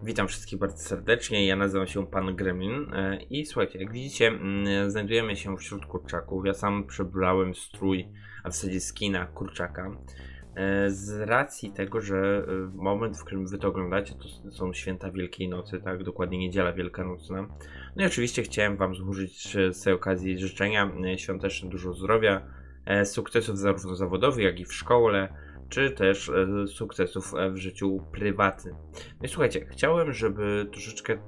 Witam wszystkich bardzo serdecznie. Ja nazywam się Pan Gremlin e, i słuchajcie, jak widzicie, mm, znajdujemy się wśród kurczaków. Ja sam przebrałem strój, a w zasadzie skina kurczaka. E, Z racji tego, że e, moment, w którym wy to oglądacie, to są święta Wielkiej Nocy, tak? Dokładnie niedziela Wielkanocna. No i oczywiście chciałem Wam złożyć z tej okazji życzenia świąteczne dużo zdrowia, sukcesów zarówno zawodowych, jak i w szkole, czy też e, sukcesów e, w życiu prywatnym. No i słuchajcie, chciałem, żeby troszeczkę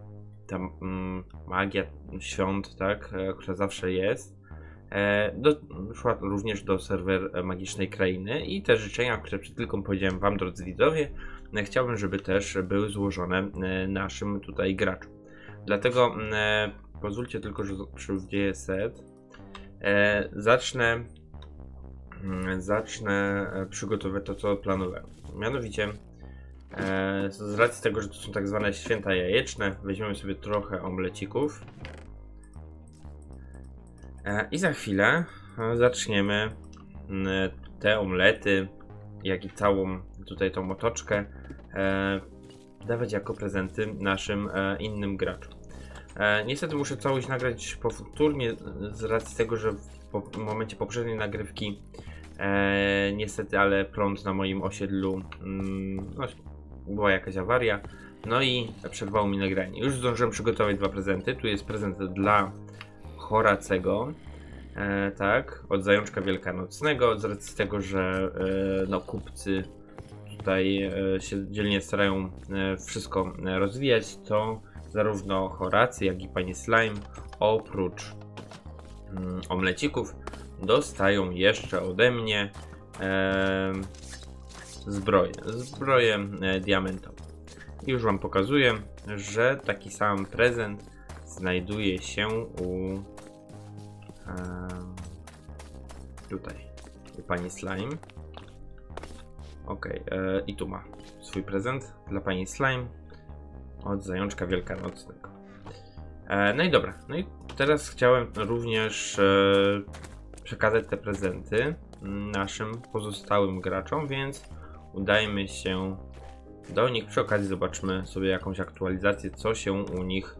ta mm, magia świąt, tak, e, która zawsze jest, do, szła również do serwer Magicznej Krainy i te życzenia, które przed chwilką powiedziałem Wam, drodzy widzowie, chciałbym, żeby też były złożone naszym tutaj graczom. Dlatego mm, pozwólcie tylko, że przywdzieję set. Zacznę zacznę e, przygotowywać to, co planowałem. Mianowicie, e, z racji tego, że to są tak zwane święta jajeczne, weźmiemy sobie trochę omlecików. E, I za chwilę zaczniemy mm, te omlety, jak i całą tutaj tą otoczkę e, dawać jako prezenty naszym innym graczom. Niestety muszę całość nagrać powtórnie z racji tego, że po- w momencie poprzedniej nagrywki E, niestety, ale prąd na moim osiedlu mm, no, była jakaś awaria. No i przerwało mi nagranie. Już zdążyłem przygotować dwa prezenty. Tu jest prezent dla Horacego. E, tak, od zajączka wielkanocnego, z racji tego, że e, no, kupcy tutaj e, się dzielnie starają e, wszystko e, rozwijać, to zarówno Horacy, jak i pani Slime, oprócz mm, omlecików, dostają jeszcze ode mnie em, zbroję. Zbroję e, diamentową. I Już Wam pokazuję, że taki sam prezent znajduje się u em, tutaj u pani Slime. Ok, e, i tu ma swój prezent dla pani Slime od zajączka wielkanocnego. E, no i dobra, no i teraz chciałem również e, przekazać te prezenty naszym pozostałym graczom, więc udajmy się do nich. Przy okazji zobaczmy sobie jakąś aktualizację, co się u nich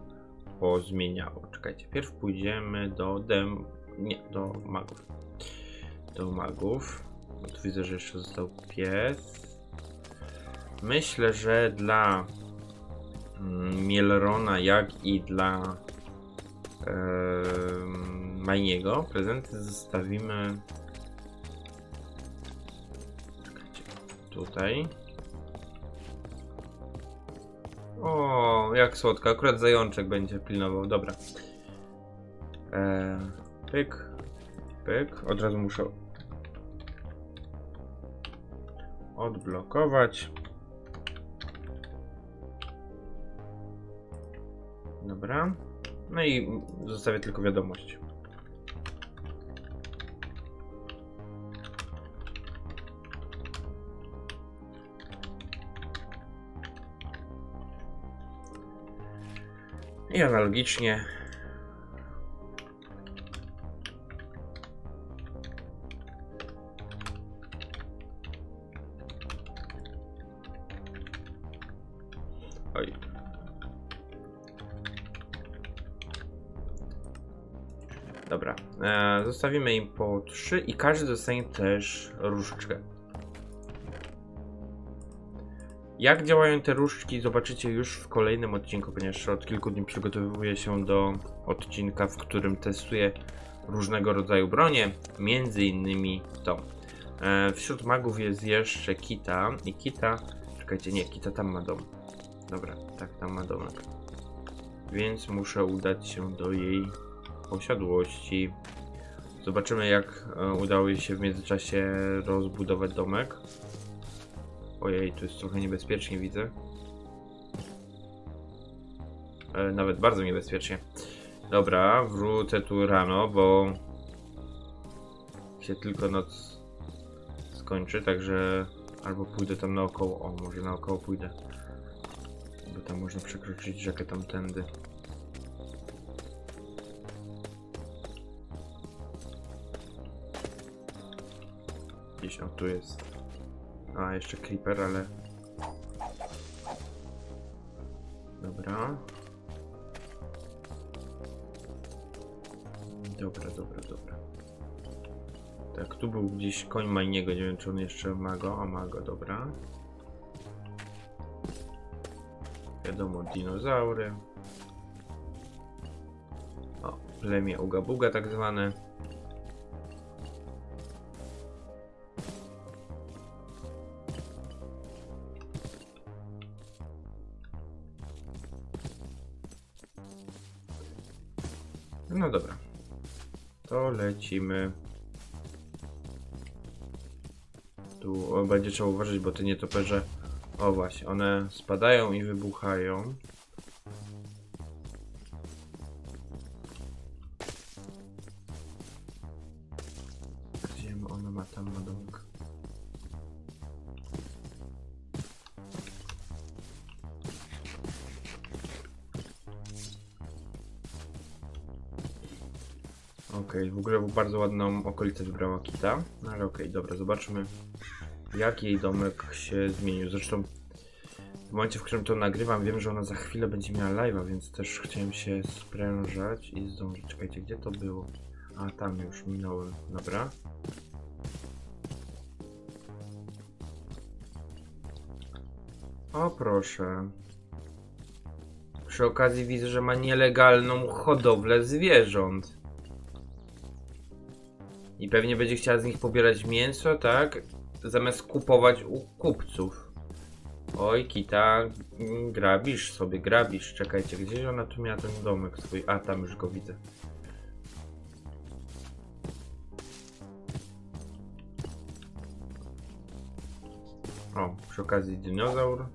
pozmieniało. Czekajcie, pierw pójdziemy do dem... nie, do magów. Do magów. Tu widzę, że jeszcze został pies. Myślę, że dla mm, Mielrona, jak i dla em, Majniego prezenty zostawimy tutaj. O, jak słodko. Akurat zajączek będzie pilnował. Dobra. E, pyk. Pyk. Od razu muszę odblokować. Dobra. No i zostawię tylko wiadomość. I analogicznie Oj. Dobra. E, zostawimy im po 3 i każdy dostanie też różdżkę. Jak działają te różdżki zobaczycie już w kolejnym odcinku, ponieważ od kilku dni przygotowuję się do odcinka, w którym testuję różnego rodzaju bronie, między innymi tą. E, wśród magów jest jeszcze Kita i Kita, czekajcie, nie, Kita tam ma dom. Dobra, tak, tam ma domek. Więc muszę udać się do jej posiadłości. Zobaczymy jak e, udało jej się w międzyczasie rozbudować domek. Ojej, tu jest trochę niebezpiecznie widzę. Nawet bardzo niebezpiecznie. Dobra, wrócę tu rano, bo się tylko noc skończy, także albo pójdę tam naokoło. O, może naokoło pójdę. Bo tam można przekroczyć rzekę tamtędy. Gdzieś o tu jest. A, jeszcze creeper, ale... Dobra. Dobra, dobra, dobra. Tak, tu był gdzieś koń Majniego, nie wiem czy on jeszcze ma go, a ma go, dobra. Wiadomo, dinozaury. O, plemię Uga Buga tak zwane. No dobra. To lecimy. Tu będzie trzeba uważać, bo te nietoperze. O właśnie, one spadają i wybuchają. Gdzie ona ma tam ma domek? Okej, w ogóle bardzo ładną okolicę wybrała Kita. No ale okej, dobra, zobaczmy jak jej domek się zmienił. Zresztą w momencie, w którym to nagrywam, wiem, że ona za chwilę będzie miała live'a, więc też chciałem się sprężać i zdążyć. Czekajcie, gdzie to było? A, tam już minąłem. Dobra. O, proszę. Przy okazji widzę, że ma nielegalną hodowlę zwierząt. I pewnie będzie chciała z nich pobierać mięso, tak? Zamiast kupować u kupców. Oj, Kita, grabisz sobie, grabisz. Czekajcie, gdzie ona tu miała ten domek swój? A, tam już go widzę. O, przy okazji dinozaur.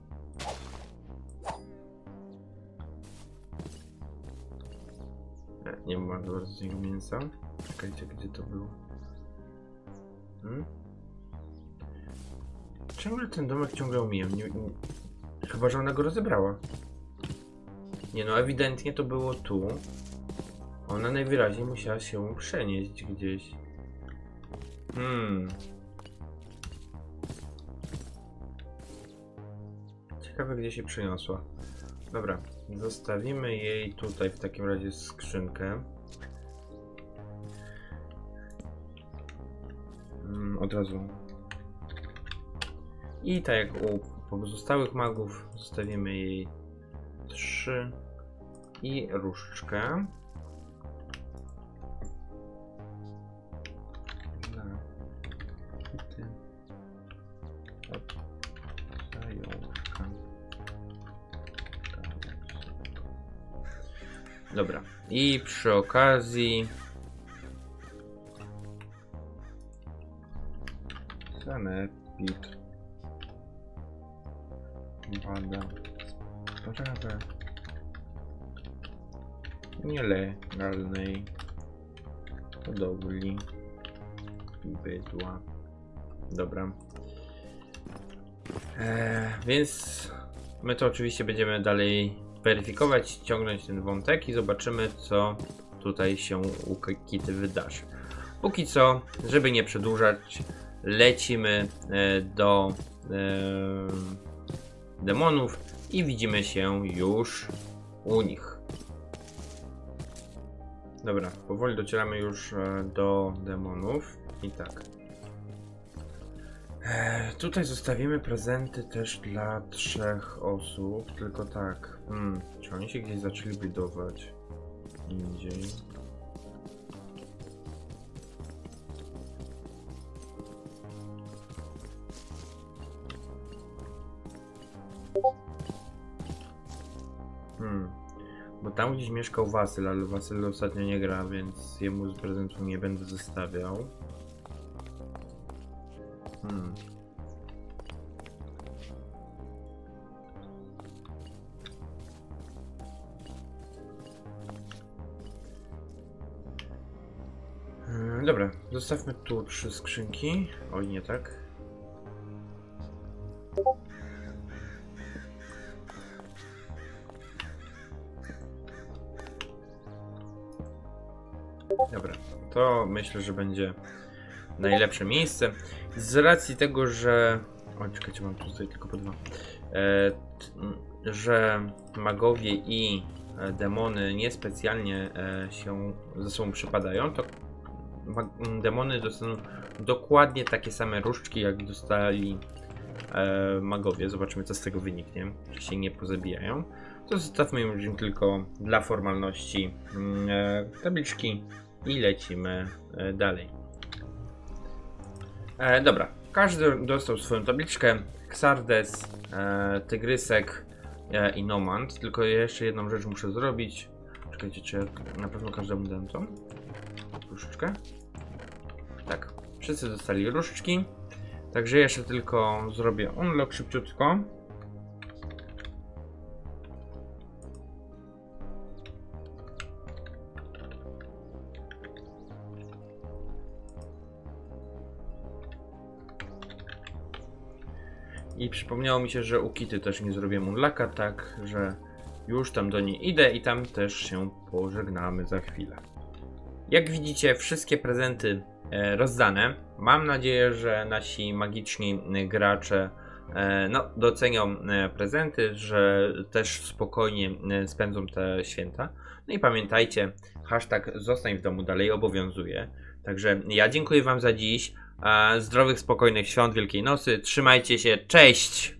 Nie, nie ma bardzo z niego mięsa. Czekajcie, gdzie to było? Hmm? Ciągle ten domek ciągle omijam. Nie, nie, chyba, że ona go rozebrała. Nie no, ewidentnie to było tu. Ona najwyraźniej musiała się przenieść gdzieś. Hmm. Ciekawe, gdzie się przeniosła. Dobra, zostawimy jej tutaj w takim razie skrzynkę. Od razu. I tak jak u pozostałych magów, zostawimy jej trzy i różdżkę. Dobra. I przy okazji sprawę nielegalnej hodowli bydła. Dobra. Eee, więc my to oczywiście będziemy dalej weryfikować, ciągnąć ten wątek i zobaczymy, co tutaj się u Kity wydarzy. Póki co, żeby nie przedłużać, lecimy e, do e, demonów i widzimy się już u nich. Dobra, powoli docieramy już e, do demonów i tak. E, tutaj zostawimy prezenty też dla trzech osób, tylko tak. Hmm, czy oni się gdzieś zaczęli budować? Indziej. Tam gdzieś mieszkał Wasyl, ale Wasyl ostatnio nie gra, więc jemu z prezentu nie będę zostawiał. Hmm. Hmm, Dobra, zostawmy tu trzy skrzynki. Oj, nie tak. Dobra, to myślę, że będzie najlepsze miejsce. Z racji tego, że. O, czekajcie, mam tutaj tylko po dwa. e, że magowie i e, demony niespecjalnie e, się ze sobą przypadają, to demony dostaną dokładnie takie same różdżki, jak dostali e, magowie. Zobaczymy, co z tego wyniknie, czy się nie pozabijają. To zostawmy już tylko dla formalności tabliczki i lecimy e, dalej. E, dobra, każdy dostał swoją tabliczkę. Xardes, e, Tygrysek e, i Nomad. Tylko jeszcze jedną rzecz muszę zrobić. Czekajcie, czy na pewno każdemu dam tą różdżkę? Tak, wszyscy dostali różdżki. Także jeszcze tylko zrobię unlock szybciutko. I przypomniało mi się, że u Kity też nie zrobiłem unlocka, tak, że już tam do niej idę i tam też się pożegnamy za chwilę. Jak widzicie, wszystkie prezenty e, rozdane. Mam nadzieję, że nasi magiczni gracze e, no, docenią e, prezenty, że też spokojnie spędzą te święta. No i pamiętajcie, hashtag zostań w domu dalej obowiązuje. Także ja dziękuję Wam za dziś. E, Zdrowych, spokojnych świąt Wielkiej Nocy. Trzymajcie się. Cześć!